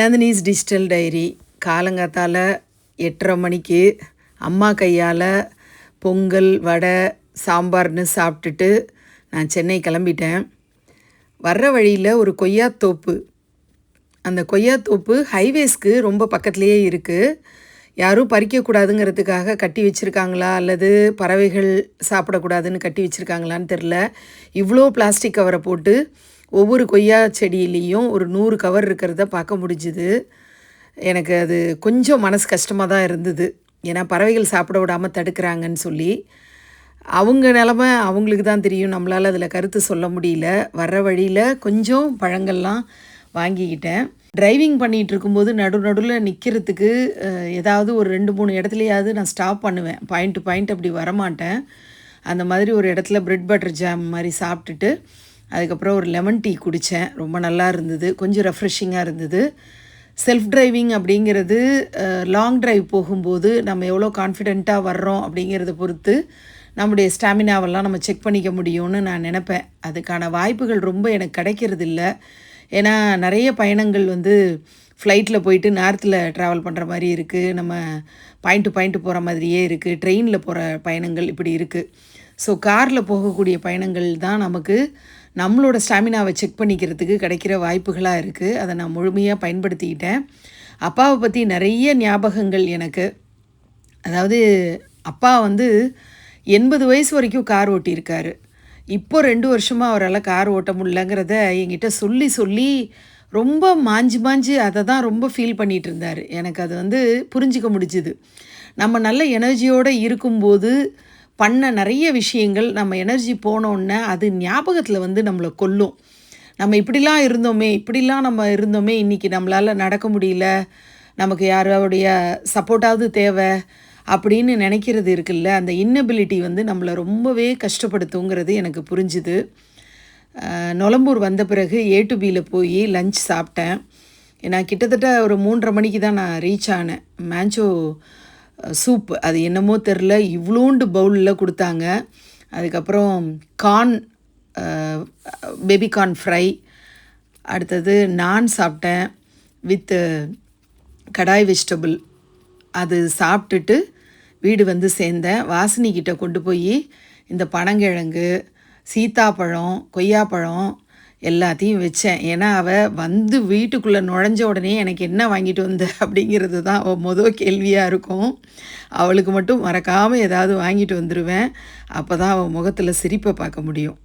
Nandini's digital diary காலங்காத்தால் எட்டரை மணிக்கு அம்மா கையால் பொங்கல் வடை சாம்பார்னு சாப்பிட்டுட்டு நான் சென்னை கிளம்பிட்டேன். வர்ற வழியில் ஒரு கொய்யாத்தோப்பு. அந்த கொய்யாத்தோப்பு ஹைவேஸ்க்கு ரொம்ப பக்கத்துலேயே இருக்குது யாரும் பறிக்கக்கூடாதுங்கிறதுக்காக கட்டி வச்சுருக்காங்களா? அல்லது பறவைகள் சாப்பிடக்கூடாதுன்னு கட்டி வச்சுருக்காங்களான்னு தெரில இவ்வளோ பிளாஸ்டிக் கவரை போட்டு ஒவ்வொரு கொய்யா செடியிலையும் ஒரு நூறு கவர் இருக்கிறத பார்க்க முடிஞ்சுது. எனக்கு அது கொஞ்சம் மனசு கஷ்டமாக தான் இருந்தது. ஏன்னா பறவைகள் சாப்பிட விடாமல் தடுக்கிறாங்கன்னு சொல்லி அவங்க நிலமை அவங்களுக்கு தான் தெரியும். நம்மளால் அதில் கருத்து சொல்ல முடியல. வர்ற வழியில் கொஞ்சம் பழங்கள்லாம் வாங்கிக்கிட்டேன். டிரைவிங் பண்ணிகிட்டு இருக்கும்போது நடு நடுவில் நிற்கிறதுக்கு ஏதாவது ஒரு ரெண்டு மூணு இடத்துலையாவது நான் ஸ்டாப் பண்ணுவேன். பாயிண்ட் டு பாயிண்ட் அப்படி வரமாட்டேன். அந்த மாதிரி ஒரு இடத்துல பிரெட் பட்டர் ஜாம் மாதிரி சாப்பிட்டுட்டு அதுக்கப்புறம் ஒரு லெமன் டீ குடித்தேன் ரொம்ப நல்லா இருந்தது. கொஞ்சம் ரெஃப்ரெஷிங்காக இருந்தது. செல்ஃப் டிரைவிங் அப்படிங்கிறது லாங் டிரைவ் போகும்போது நம்ம எவ்வளோ கான்ஃபிடெண்ட்டாக வர்றோம் அப்படிங்கிறத பொறுத்து நம்முடைய ஸ்டாமினாவெல்லாம் நம்ம செக் பண்ணிக்க முடியும்னு நான் நினப்பேன். அதுக்கான வாய்ப்புகள் ரொம்ப எனக்கு கிடைக்கிறது இல்லை ஏன்னா நிறைய பயணங்கள் வந்து ஃப்ளைட்டில் போயிட்டு நேரத்தில் ட்ராவல் பண்ணுற மாதிரி இருக்குது நம்ம பாயிண்ட் டு பாயிண்ட் போகிற மாதிரியே இருக்குது ட்ரெயினில் போகிற பயணங்கள் இப்படி இருக்குது ஸோ காரில் போகக்கூடிய பயணங்கள் தான் நமக்கு நம்மளோட ஸ்டாமினாவை செக் பண்ணிக்கிறதுக்கு கிடைக்கிற வாய்ப்புகளாக இருக்குது அதை நான் முழுமையாக பயன்படுத்திக்கிட்டேன். அப்பாவை பற்றி நிறைய ஞாபகங்கள் எனக்கு. அதாவது அப்பா வந்து எண்பது வயசு வரைக்கும் கார் ஓட்டியிருக்காரு. இப்போ ரெண்டு வருஷமாக அவரால் கார் ஓட்ட முடியலங்கிறத என்கிட்ட சொல்லி சொல்லி ரொம்ப மாஞ்சு மாஞ்சு அதை தான் ரொம்ப ஃபீல் பண்ணிகிட்டு இருந்தார். எனக்கு அது வந்து புரிஞ்சிக்க முடிஞ்சுது. நம்ம நல்ல எனர்ஜியோடு இருக்கும்போது பண்ண நிறைய விஷயங்கள் நம்ம எனர்ஜி போனோன்னே அது ஞாபகத்தில் வந்து நம்மளை கொல்லும். நம்ம இப்படிலாம் இருந்தோமே இப்படிலாம் நம்ம இருந்தோமே இன்றைக்கி நம்மளால் நடக்க முடியல நமக்கு யாரோடைய சப்போர்ட்டாவது தேவை அப்படின்னு நினைக்கிறது இருக்குல்ல அந்த இன்னபிலிட்டி வந்து நம்மளை ரொம்பவே கஷ்டப்படுத்துங்கிறது எனக்கு புரிஞ்சுது. நொலம்பூர் வந்த பிறகு ஏ டு பியில் போய் லஞ்ச் சாப்பிட்டேன். நான் கிட்டத்தட்ட ஒரு மூன்றரை மணிக்கு தான் நான் ரீச் ஆனேன். மேஞ்சோ சூப் அது என்னமோ தெரில இவ்வளோண்டு பவுலில் கொடுத்தாங்க. அதுக்கப்புறம் கார்ன் பேபி கார்ன் ஃப்ரை அடுத்தது நான் சாப்பிட்டேன் வித்து கடாய் வெஜிடபிள் அது சாப்பிட்டுட்டு வீடு வந்து சேர்ந்தேன். வாசினிக்கிட்ட கொண்டு போய் இந்த பனங்கிழங்கு சீத்தாப்பழம் கொய்யாப்பழம் எல்லாத்தையும் வச்சேன். ஏன்னா அவள் வந்து வீட்டுக்குள்ளே நுழைஞ்ச உடனே எனக்கு என்ன வாங்கிட்டு வந்த அப்படிங்கிறது தான் அவள் மொதல் கேள்வியாக இருக்கும். அவளுக்கு மட்டும் மறக்காமல் ஏதாவது வாங்கிட்டு வந்துடுவேன் அப்போ தான் அவள் முகத்தில் சிரிப்பை பார்க்க முடியும்.